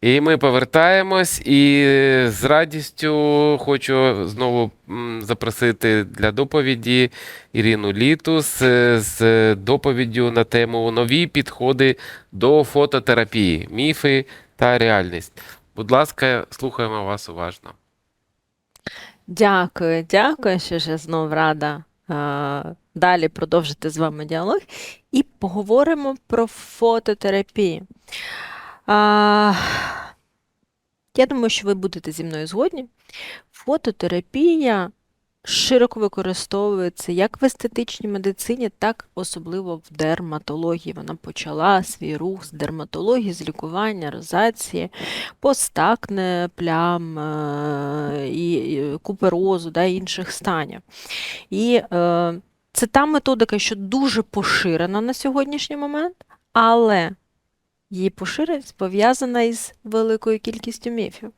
І ми повертаємось, і з радістю хочу знову запросити для доповіді Ірину Літус е, з доповіддю на тему нові підходи до фототерапії, міфи та реальність. Будь ласка, слухаємо вас уважно. Дякую, дякую, що ж я знов рада е, далі продовжити з вами діалог і поговоримо про фототерапію. А, я думаю, що ви будете зі мною згодні. Фототерапія широко використовується як в естетичній медицині, так особливо в дерматології. Вона почала свій рух з дерматології, з лікування, розації, постакне плям е, і, куперозу, да, інших станів. І е, це та методика, що дуже поширена на сьогоднішній момент, але її поширеність пов'язана із великою кількістю міфів.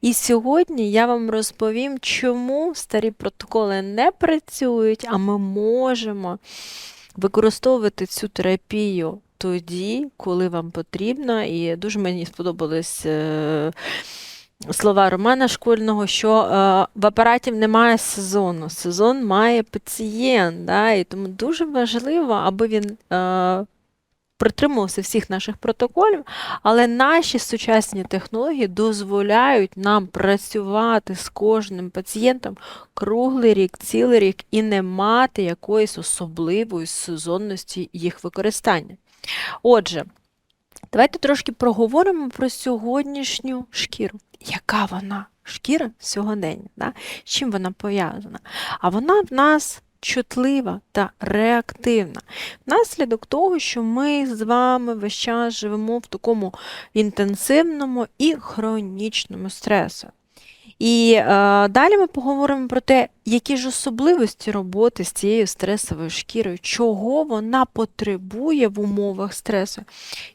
І сьогодні я вам розповім, чому старі протоколи не працюють, а ми можемо використовувати цю терапію тоді, коли вам потрібно. І дуже мені сподобались е, слова Романа Школьного, що е, в апараті немає сезону, сезон має пацієнт. Да? І тому дуже важливо, аби він. Притримувався всіх наших протоколів, але наші сучасні технології дозволяють нам працювати з кожним пацієнтом круглий рік, цілий рік і не мати якоїсь особливої сезонності їх використання. Отже, давайте трошки проговоримо про сьогоднішню шкіру. Яка вона? Шкіра сьогодення, да? чим вона пов'язана? А вона в нас чутлива та реактивна. Внаслідок того, що ми з вами весь час живемо в такому інтенсивному і хронічному стресу. І е, далі ми поговоримо про те, які ж особливості роботи з цією стресовою шкірою, чого вона потребує в умовах стресу,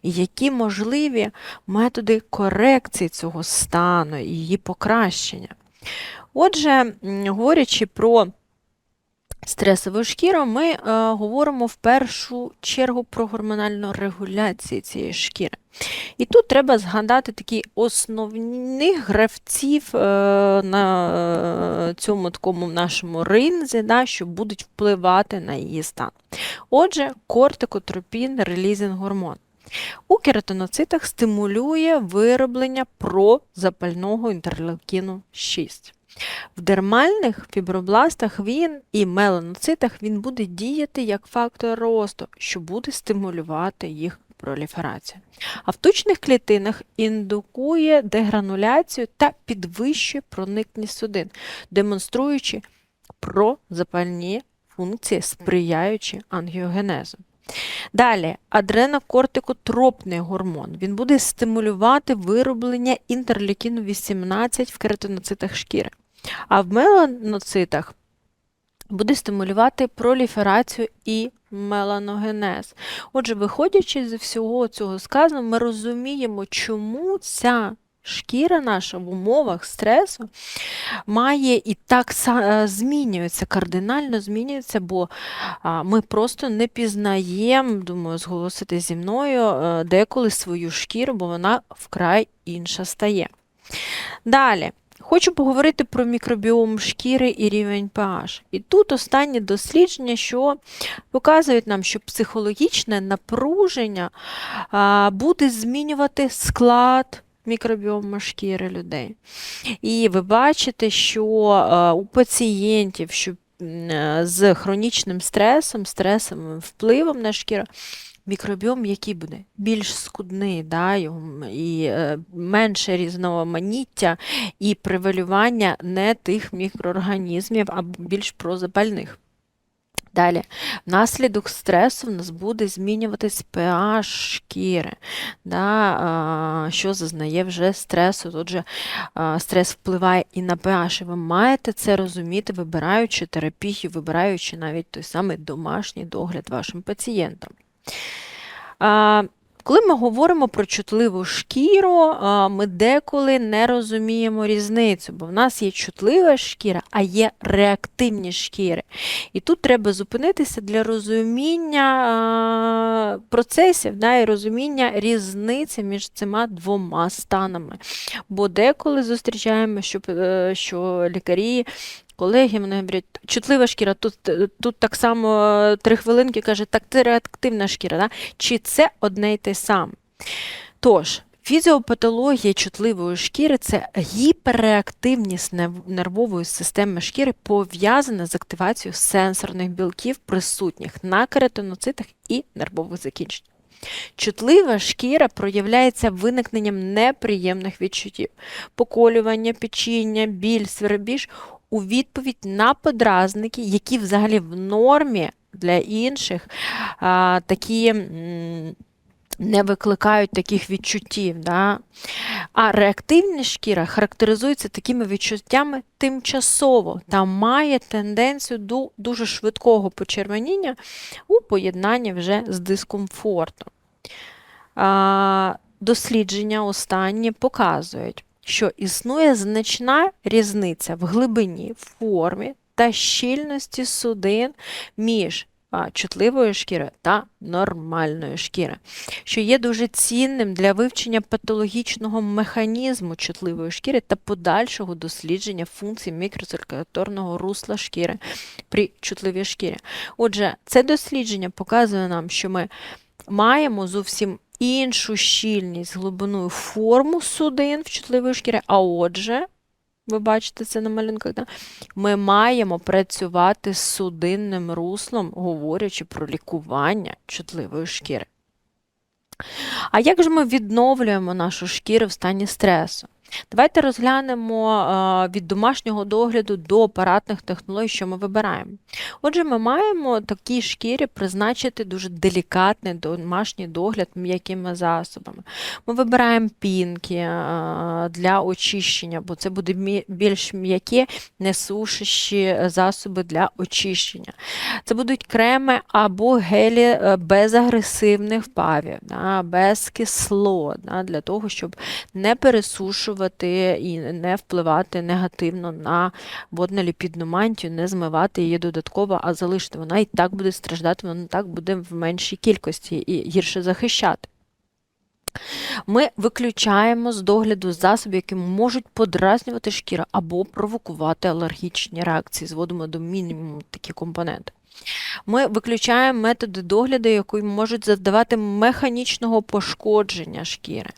і які можливі методи корекції цього стану і її покращення. Отже, говорячи про стресову шкіру, ми е, говоримо в першу чергу про гормональну регуляцію цієї шкіри. І тут треба згадати такі основних гравців е, на е, цьому такому нашому ринзі, да, що будуть впливати на її стан. Отже, кортикотропін, релізинг гормон. У кератиноцитах стимулює вироблення прозапального інтерлейкіну 6. В дермальних фібробластах він і меланоцитах він буде діяти як фактор росту, що буде стимулювати їх проліферацію. А в тучних клітинах індукує дегрануляцію та підвищує проникність судин, демонструючи прозапальні функції, сприяючи ангіогенезу. Далі, адренокортикотропний гормон. Він буде стимулювати вироблення інтерлейкіну 18 в кератиноцитах шкіри. А в меланоцитах буде стимулювати проліферацію і меланогенез. Отже, виходячи з всього цього сказаного, ми розуміємо, чому ця шкіра наша в умовах стресу має і так е, змінюється, кардинально змінюється, бо ми просто не пізнаємо, думаю, зголосити зі мною е, деколи свою шкіру, бо вона вкрай інша стає. Далі. Хочу поговорити про мікробіом шкіри і рівень pH. І тут останні дослідження, що показують нам, що психологічне напруження буде змінювати склад мікробіому шкіри людей. І ви бачите, що у пацієнтів, що е, з хронічним стресом, стресовим впливом на шкіру, мікробіом який буде? Більш скудний, да, і е, менше різноманіття і превалювання не тих мікроорганізмів, а більш прозапальних. Далі, внаслідок стресу в нас буде змінюватись pH шкіри, да, що зазнає вже стресу. Отже, стрес впливає і на pH. І ви маєте це розуміти, вибираючи терапію, вибираючи навіть той самий домашній догляд вашим пацієнтам. Коли ми говоримо про чутливу шкіру, ми деколи не розуміємо різницю, бо в нас є чутлива шкіра, а є реактивні шкіри. І тут треба зупинитися для розуміння процесів да, і розуміння різниці між цими двома станами. Бо деколи зустрічаємо, що, е, що лікарі. Колеги вони говорять, чутлива шкіра, тут, тут так само е, три хвилинки каже, так це реактивна шкіра. Да? Чи це одне й те саме? Тож, фізіопатологія чутливої шкіри це гіперреактивність нервової системи шкіри, пов'язана з активацією сенсорних білків, присутніх на кератиноцитах і нервових закінченнях. Чутлива шкіра проявляється виникненням неприємних відчуттів, поколювання, печіння, біль, свербіж у відповідь на подразники, які взагалі в нормі для інших а, такі. не викликають таких відчуттів. Да? А реактивна шкіра характеризується такими відчуттями тимчасово та має тенденцію до дуже швидкого почервоніння у поєднанні вже з дискомфортом. А, дослідження останні показують, що існує значна різниця в глибині, формі та щільності судин між чутливою шкірою та нормальною шкірою, що є дуже цінним для вивчення патологічного механізму чутливої шкіри та подальшого дослідження функцій мікроциркуляторного русла шкіри при чутливій шкірі. Отже, це дослідження показує нам, що ми маємо зовсім іншу щільність, глибину форму судин в чутливої шкіри, а отже, ви бачите це на малюнках, да? ми маємо працювати з судинним руслом, говорячи про лікування чутливої шкіри. А як же ми відновлюємо нашу шкіру в стані стресу? Давайте розглянемо від домашнього догляду до апаратних технологій, що ми вибираємо. Отже, ми маємо такій шкірі призначити дуже делікатний домашній догляд м'якими засобами. Ми вибираємо пінки для очищення, бо це буде більш м'які, несушищі засоби для очищення. Це будуть креми або гелі е, без агресивних впавів, без кислот, для того, щоб не пересушувати і не впливати негативно на водно-ліпідну мантію, не змивати її додатково, а залишити. Вона і так буде страждати, вона і так буде в меншій кількості і гірше захищати. Ми виключаємо з догляду засоби, які можуть подразнювати шкіру або провокувати алергічні реакції, зводимо до мінімуму такі компоненти. Ми виключаємо методи догляду, які можуть завдавати механічного пошкодження шкіри.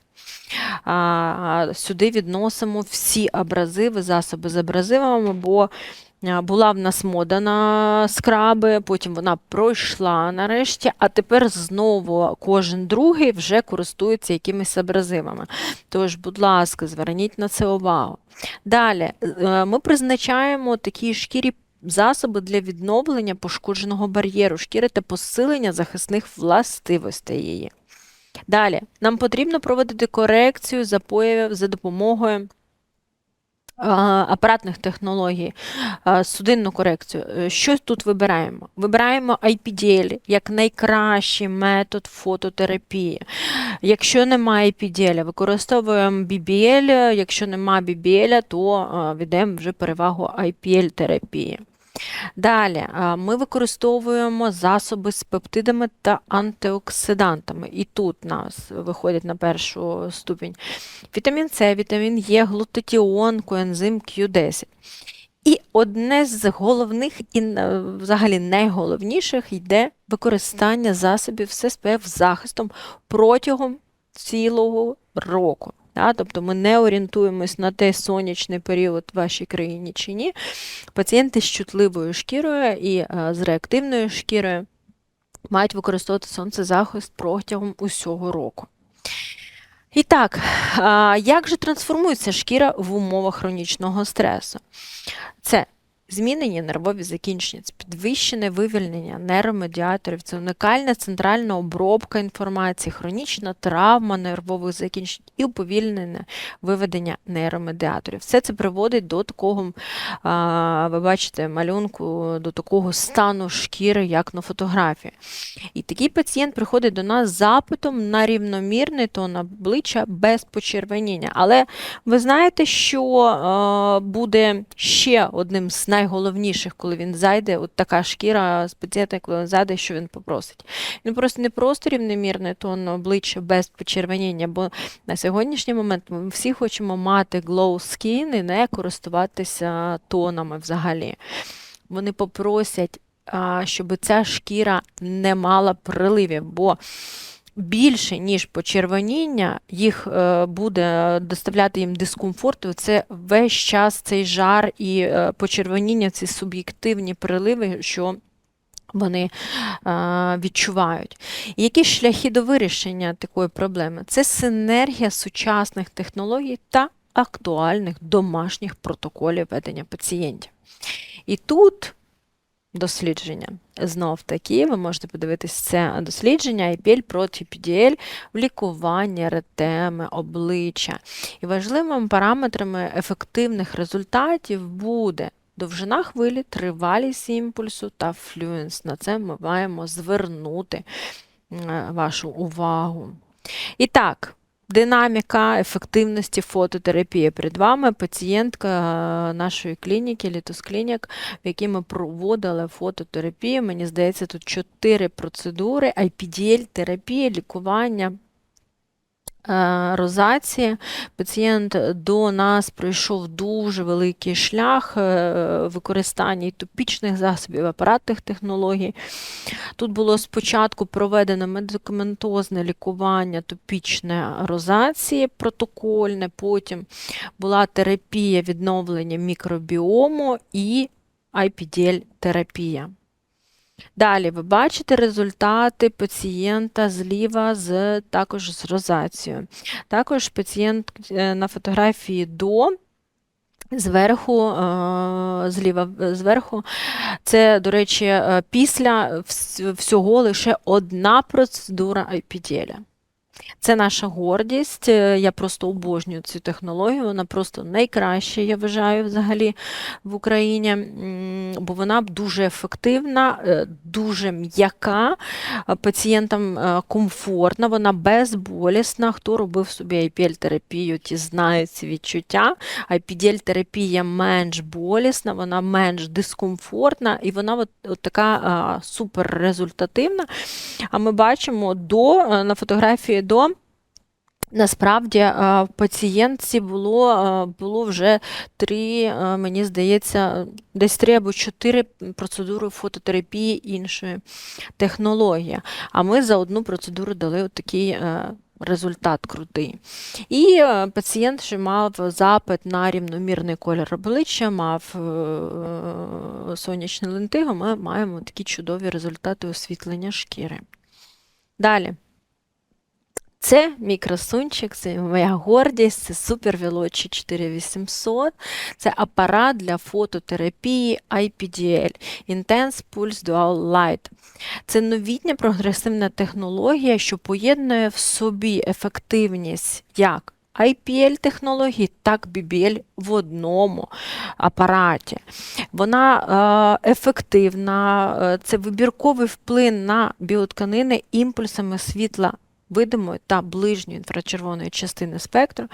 Сюди відносимо всі абразиви, засоби з абразивами, бо була в нас мода на скраби, потім вона пройшла нарешті, а тепер знову кожен другий вже користується якимись абразивами. Тож, будь ласка, зверніть на це увагу. Далі е, ми призначаємо такій шкірі засоби для відновлення пошкодженого бар'єру шкіри та посилення захисних властивостей її. Далі, нам потрібно проводити корекцію запоїв за допомогою апаратних технологій, судинну корекцію. Е, Що тут вибираємо? Вибираємо IPDL як найкращий метод фототерапії. Якщо немає IPDL, використовуємо BBL, якщо немає BBL, то віддаємо вже перевагу IPL-терапії. Далі ми використовуємо засоби з пептидами та антиоксидантами. І тут нас виходить на першу ступінь вітамін С, вітамін Е, глутатіон, коензим Q10. І одне з головних і е, взагалі найголовніших йде використання засобів SPF захистом протягом цілого року. Да? Тобто ми не орієнтуємось на те, сонячний період в вашій країні чи ні. Пацієнти з чутливою шкірою і е, з реактивною шкірою мають використовувати сонцезахист протягом усього року. І так, як же трансформується шкіра в умовах хронічного стресу? Це змінені нервові закінчення, це підвищене вивільнення нейромедіаторів, це уникальна центральна обробка інформації, хронічна травма нервових закінчень і уповільнене виведення нейромедіаторів. Все це приводить до такого, ви бачите, малюнку, до такого стану шкіри, як на фотографії. І такий пацієнт приходить до нас з запитом на рівномірний тон обличчя без почервоніння. Але ви знаєте, що буде ще одним з найголовніших, коли він зайде, от така шкіра з пацієнта, коли він зайде, що він попросить. Він просто не просто рівномірний тон обличчя без почервоніння, бо на сьогоднішній момент ми всі хочемо мати glow skin і не користуватися тонами взагалі. Вони попросять, щоб ця шкіра не мала приливів, бо більше, ніж почервоніння, їх е, буде доставляти їм дискомфорт. Це весь час цей жар і е, почервоніння, ці суб'єктивні приливи, що вони е, відчувають. Які шляхи до вирішення такої проблеми? Це синергія сучасних технологій та актуальних домашніх протоколів ведення пацієнтів. І тут дослідження. Знов таки, ви можете подивитись це дослідження IPL проти PDL в лікуванні ретеми обличчя. І важливими параметрами ефективних результатів буде довжина хвилі, тривалість імпульсу та флюенс. На це ми маємо звернути е, вашу увагу. І так, динаміка ефективності фототерапії. Перед вами пацієнтка е, нашої клініки, Літус Клінік, в якій ми проводили фототерапію. Мені здається, тут чотири процедури: IPDL-терапія, лікування. Е, Розації. Пацієнт до нас пройшов дуже великий шлях е, використання і топічних засобів, апаратних технологій. Тут було спочатку проведено медикаментозне лікування топічне розації протокольне, потім була терапія відновлення мікробіому і IPDL-терапія. Далі ви бачите результати пацієнта зліва з також з розацією. Також пацієнт е, на фотографії до. Зверху, е, зліва е, зверху, це, до речі, після всього лише одна процедура IPDL. Це наша гордість. е, Я просто обожнюю цю технологію. Вона просто найкраща, я вважаю, взагалі в Україні, бо вона дуже ефективна, е, дуже м'яка, пацієнтам е, комфортна, вона безболісна. Хто робив собі IPL-терапію, ті знають ці відчуття. IPL-терапія менш болісна, вона менш дискомфортна і вона от, от така суперрезультативна. А ми бачимо до, на фотографії до. Насправді е, в пацієнтці було, е, було вже три, е, мені здається, десь три або чотири процедури фототерапії іншої технології. А ми за одну процедуру дали такий результат крутий. І пацієнт ще мав запит на рівномірний колір обличчя, мав сонячну лентигу, ми маємо такі чудові результати освітлення шкіри. Далі. Це мій красунчик, це моя гордість, це Super Veloci 4800. Це апарат для фототерапії IPDL Intense Pulse Dual Light. Це новітня прогресивна технологія, що поєднує в собі ефективність як IPL-технології, так BBL в одному апараті. Вона е, ефективна, е, це вибірковий вплив на біотканини імпульсами світла видимої та ближньої інфрачервоної частини спектру,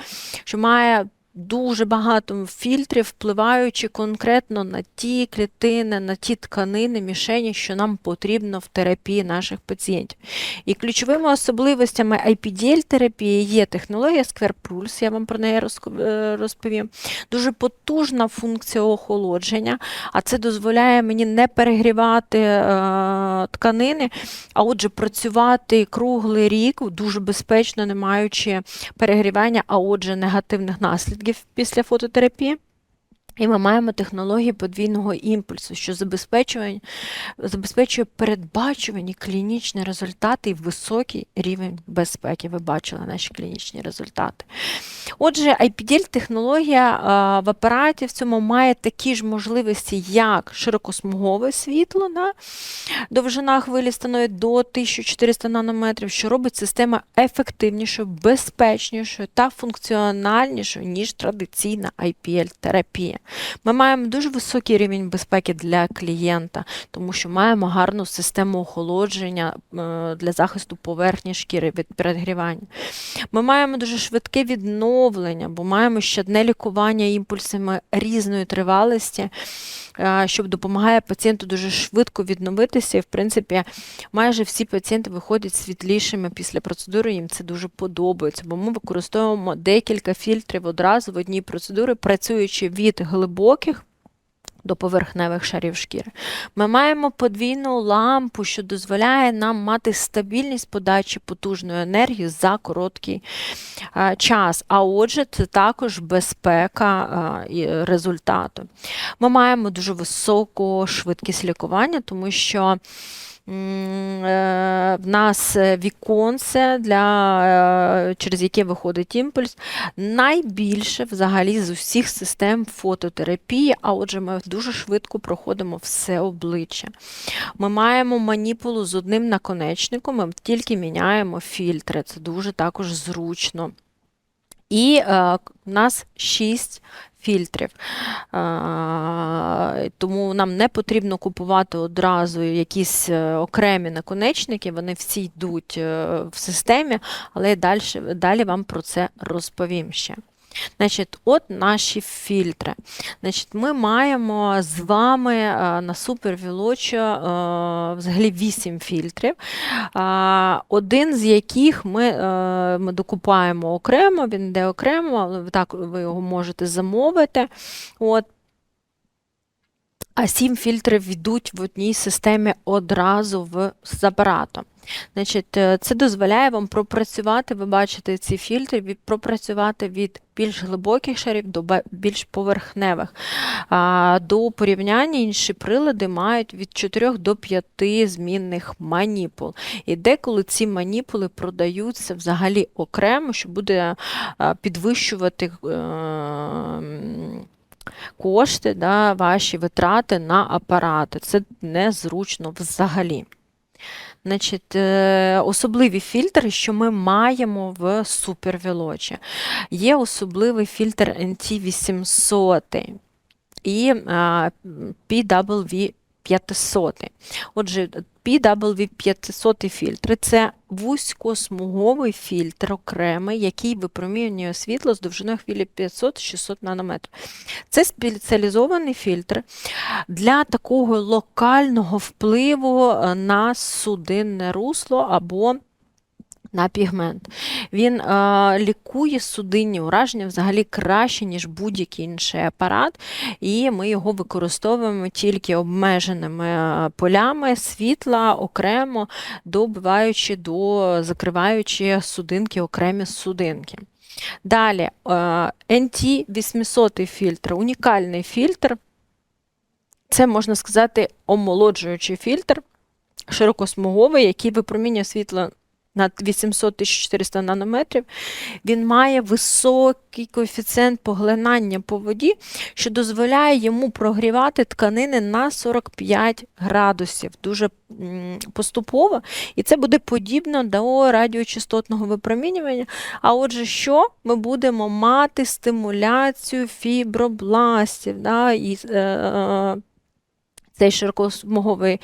що має дуже багато фільтрів, впливаючи конкретно на ті клітини, на ті тканини, мішені, що нам потрібно в терапії наших пацієнтів. І ключовими особливостями IPDL-терапії є технологія Pulse, я вам про неї е, розповім. Дуже потужна функція охолодження, а це дозволяє мені не перегрівати е, тканини, а отже, працювати круглий рік дуже безпечно, не маючи перегрівання, а отже, негативних наслідків після фототерапії. І ми маємо технології подвійного імпульсу, що забезпечує, забезпечує передбачувані клінічні результати і високий рівень безпеки. Ви бачили наші клінічні результати. Отже, IPDL-технологія в апараті в цьому має такі ж можливості, як широкосмугове світло, на довжина хвилі становить до 1400 нанометрів, що робить систему ефективнішою, безпечнішою та функціональнішою, ніж традиційна IPL-терапія. Ми маємо дуже високий рівень безпеки для клієнта, тому що маємо гарну систему охолодження е, для захисту поверхні шкіри від перегрівання. Ми маємо дуже швидке відновлення, бо маємо щодне лікування імпульсами різної тривалості, що допомагає пацієнту дуже швидко відновитися. І, в принципі, майже всі пацієнти виходять світлішими після процедури, їм це дуже подобається, бо ми використовуємо декілька фільтрів одразу в одній процедурі, працюючи від глибоких. До поверхневих шарів шкіри. Ми маємо подвійну лампу, що дозволяє нам мати стабільність подачі потужної енергії за короткий а, час. А отже, це також безпека а, і результату. Ми маємо дуже високу швидкість лікування, тому що в нас е, віконце, для, е, через яке виходить імпульс, найбільше взагалі з усіх систем фототерапії, а отже, ми дуже швидко проходимо все обличчя. Ми маємо маніпулу з одним наконечником, ми тільки міняємо фільтри. Це дуже також зручно. І е, в нас 6 фільтрів. Тому нам не потрібно купувати одразу якісь е, окремі наконечники, вони всі йдуть е, в системі, але далі, далі вам про це розповім ще. Значить, от наші фільтри. Значить, ми маємо з вами е, на супервілочо е, взагалі 8 фільтрів, один з яких ми, е, ми докупаємо окремо, він йде окремо, так ви його можете замовити. От. А сім фільтрів йдуть в одній системі одразу в, з апаратом. Значить, е, це дозволяє вам пропрацювати, ви бачите ці фільтри, від, пропрацювати від більш глибоких шарів до більш поверхневих. А, до порівняння інші прилади мають від 4 до 5 змінних маніпул. І деколи ці маніпули продаються взагалі окремо, що буде а, підвищувати. Е, Кошти, да, ваші витрати на апарати. Це незручно взагалі. Значить, е, особливі фільтри, що ми маємо в супервілочі. Є особливий фільтр NT800 і а, PW 500. Отже, PW 500 фільтри це вузькосмуговий фільтр окремий, який випромінює світло з довжиною хвилі 500-600 нанометрів. Це спеціалізований фільтр для такого локального впливу е, на судинне русло або на пігмент. Він е, лікує судинні ураження взагалі краще, ніж будь-який інший апарат, і ми його використовуємо тільки обмеженими е, полями світла окремо, добиваючи до закриваючи судинки, окремі судинки. Далі, е, NT 800 фільтр, унікальний фільтр. Це, можна сказати, омолоджуючий фільтр, широкосмуговий, який випромінює світло на 800-1400 нанометрів. Він має високий коефіцієнт поглинання по воді, що дозволяє йому прогрівати тканини на 45 градусів. Дуже поступово. І це буде подібно до радіочастотного випромінювання. А отже, що ми будемо мати стимуляцію фібробластів. Да, і, е, цей широкосмуговий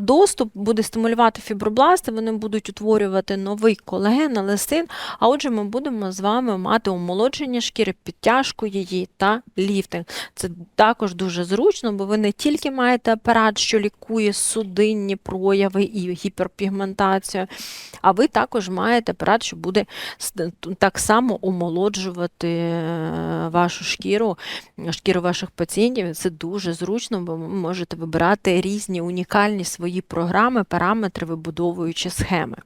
доступ буде стимулювати фібробласти, вони будуть утворювати новий колаген, еластин. А отже, ми будемо з вами мати омолодження шкіри, підтяжку її та ліфтинг. Це також дуже зручно, бо ви не тільки маєте апарат, що лікує судинні прояви і гіперпігментацію, а ви також маєте апарат, що буде так само омолоджувати е, вашу шкіру, шкіру ваших пацієнтів. Це дуже зручно, бо ви можете вибирати різні унікальні свої програми, параметри, вибудовуючи схеми.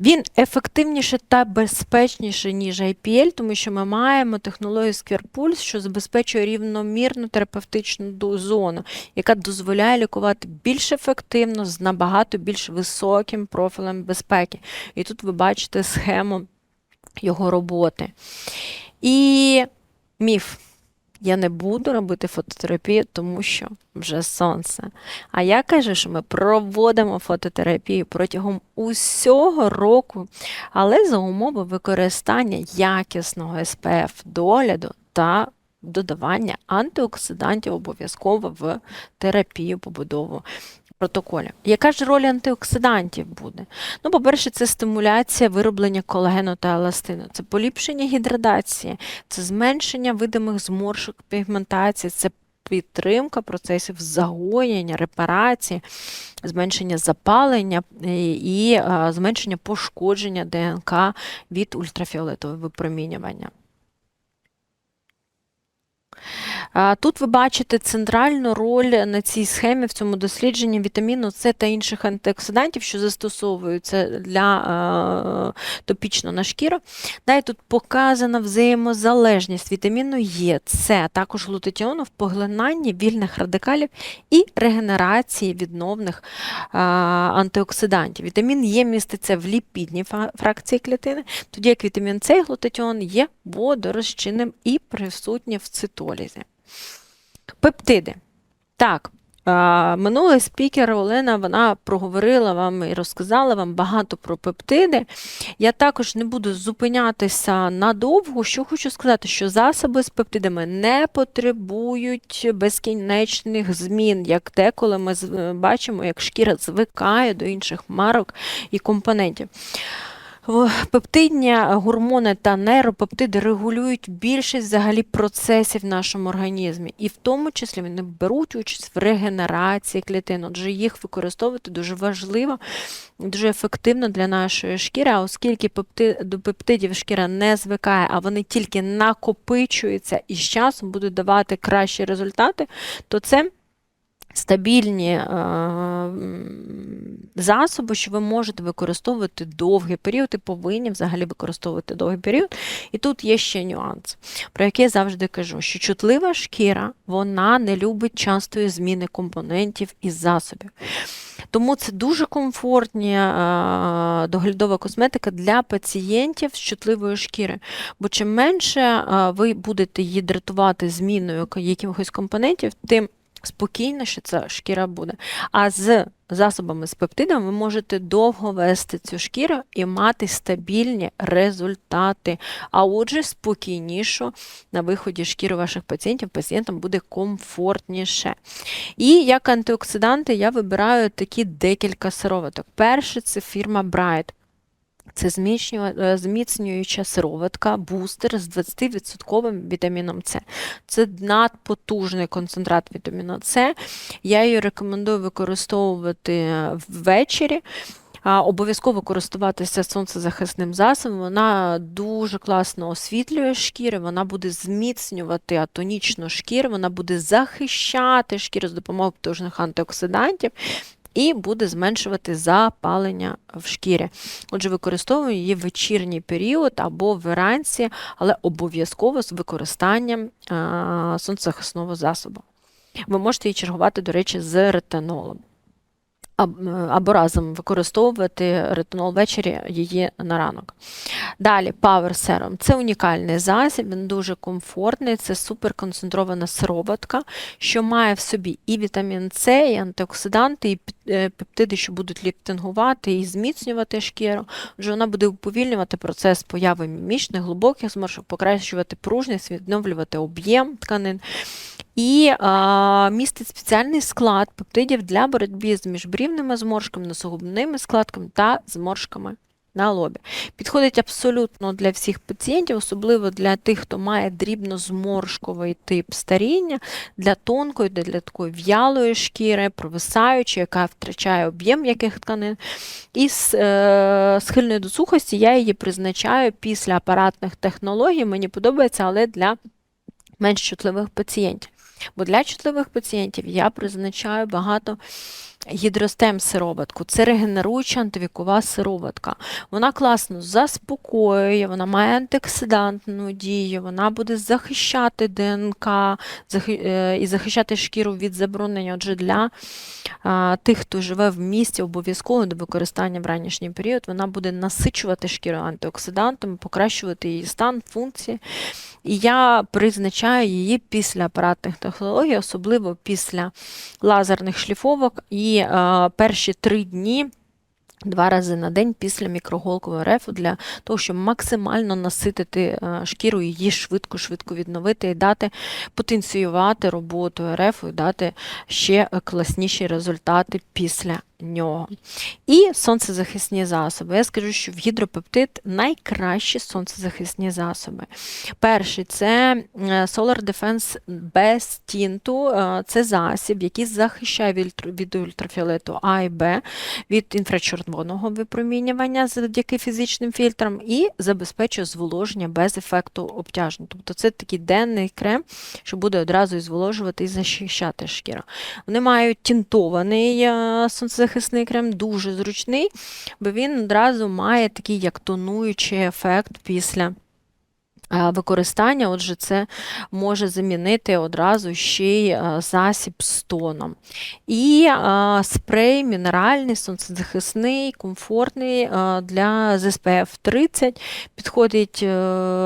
Він ефективніше та безпечніше, ніж IPL, тому що ми маємо технологію Square що забезпечує рівномірну терапевтичну зону, яка дозволяє лікувати більш ефективно з набагато більш високим профілем безпеки. І тут ви бачите схему його роботи. І міф. Я не буду робити фототерапію, тому що вже сонце. А я кажу, що ми проводимо фототерапію протягом усього року, але за умови використання якісного СПФ догляду та додавання антиоксидантів обов'язково в терапію побудову протоколів. Яка ж роль антиоксидантів буде? Ну, по-перше, це стимуляція вироблення колагену та еластину, це поліпшення гідратації, це зменшення видимих зморшок пігментації, це підтримка процесів загоєння, репарації, зменшення запалення і, і е, зменшення пошкодження ДНК від ультрафіолетового випромінювання. Тут ви бачите центральну роль на цій схемі в цьому дослідженні вітаміну С та інших антиоксидантів, що застосовуються для топічно на шкіру. Далі тут показана взаємозалежність вітаміну Е, С, також глутатіону в поглинанні вільних радикалів і регенерації відновних антиоксидантів. Вітамін Е міститься в ліпідній фракції клітини, тоді як вітамін С і глутатіон є водорозчинним і присутні в цитолізі. Пептиди. Так, минулий спікер Олена вона проговорила вам і розказала вам багато про пептиди. Я також не буду зупинятися надовго. Що хочу сказати, що засоби з пептидами не потребують безкінечних змін, як деколи ми бачимо, як шкіра звикає до інших марок і компонентів. Пептидні гормони та нейропептиди регулюють більшість взагалі процесів в нашому організмі, і в тому числі вони беруть участь в регенерації клітин. Отже, їх використовувати дуже важливо, дуже ефективно для нашої шкіри. А оскільки пепти- до пептидів шкіра не звикає, а вони тільки накопичуються і з часом будуть давати кращі результати, то це стабільні е, засоби, що ви можете використовувати довгий період і повинні взагалі використовувати довгий період. І тут є ще нюанс, про який я завжди кажу, що чутлива шкіра вона не любить частої зміни компонентів і засобів. Тому це дуже комфортні е, доглядова косметика для пацієнтів з чутливою шкіри. Бо чим менше е, ви будете гідратувати зміною якихось компонентів, тим спокійніше ця шкіра буде. А з засобами з пептидами ви можете довго вести цю шкіру і мати стабільні результати. А отже, спокійніше на виході шкіри ваших пацієнтів, пацієнтам буде комфортніше. І як антиоксиданти я вибираю такі декілька сироваток. Перше це фірма Bright. Це е, зміцнююча сироватка, бустер з 20% вітаміном С. Це надпотужний концентрат вітаміну С. Я її рекомендую використовувати ввечері. Обов'язково користуватися сонцезахисним засобом. Вона дуже класно освітлює шкіри, вона буде зміцнювати атонічну шкіру, вона буде захищати шкіру з допомогою потужних антиоксидантів і буде зменшувати запалення в шкірі. Отже, використовую її в вечірній період або вранці, але обов'язково з використанням сонцехисного засобу. Ви можете її чергувати, до речі, з ретинолом. Е, Або разом використовувати ретинол ввечері її на ранок. Далі Power Serum. Це унікальний засіб, він дуже комфортний, це суперконцентрована сироватка, що має в собі і вітамін С, і антиоксиданти, і е, пептиди, що будуть ліптингувати і зміцнювати шкіру. Отже, вона буде уповільнювати процес появи мімічних, глибоких зморшок, покращувати пружність, відновлювати об'єм тканин. І а, містить спеціальний склад пептидів для боротьби з міжбрівними зморшками, носогубними складками та зморшками на лобі. Підходить абсолютно для всіх пацієнтів, особливо для тих, хто має дрібнозморшковий тип старіння, для тонкої, для, такої в'ялої шкіри, провисаючої, яка втрачає об'єм м'яких тканин. І з е, схильної до сухості я її призначаю після апаратних технологій. Мені подобається, але для менш чутливих пацієнтів. Бо для чутливих пацієнтів я призначаю багато гідростем сироватку. Це регенеруюча антивікова сироватка. Вона класно заспокоює, вона має антиоксидантну дію, вона буде захищати ДНК е, і захищати шкіру від забруднення. Отже, для тих, хто живе в місті, обов'язково до використання в ранішній період, вона буде насичувати шкіру антиоксидантами, покращувати її стан, функції. І я призначаю її після апаратних технологій, особливо після лазерних шліфовок і е, перші три дні. Два рази на день після мікроголкового рефу для того, щоб максимально наситити е, шкіру, її швидко-швидко відновити і дати потенціювати роботу РФ і дати ще класніші результати після нього. І сонцезахисні засоби. Я скажу, що в гідропептид найкращі сонцезахисні засоби. Перший це е, Solar Defense без тінту. Е, Це засіб, який захищає від ультрафіолету А і Б, від інфрачервоного випромінювання завдяки фізичним фільтрам і забезпечує зволоження без ефекту обтяження. Тобто це такий денний крем, що буде одразу і зволожувати і захищати шкіру. Вони мають тінтований е, сонцезахисний крем, дуже зручний, бо він одразу має такий як тонуючий ефект після. Використання, отже, це може замінити одразу ще й е, засіб з тоном. І спрей мінеральний, сонцезахисний, комфортний е, для з 30. Підходить е,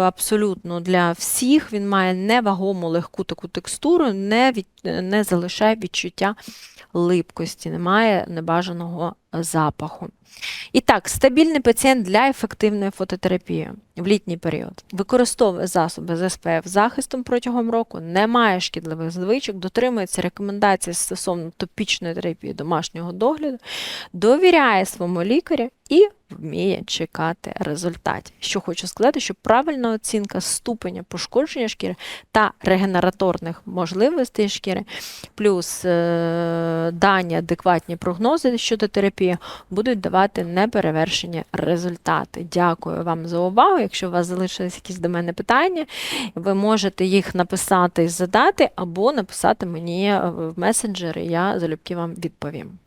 абсолютно для всіх. Він має невагому легку таку текстуру, не, від, не залишає відчуття липкості, немає небажаного запаху. І так, стабільний пацієнт для ефективної фототерапії в літній період використовує засоби з СПФ захистом протягом року, не має шкідливих звичок, дотримується рекомендацій стосовно топічної терапії домашнього догляду, довіряє своєму лікарю і вміє чекати результатів. Що хочу сказати, що правильна оцінка ступеня пошкодження шкіри та регенераторних можливостей шкіри, плюс е, дані адекватні прогнози щодо терапії будуть давати неперевершені результати. Дякую вам за увагу. Якщо у вас залишились якісь до мене питання, ви можете їх написати і задати, або написати мені в месенджери, я залюбки вам відповім.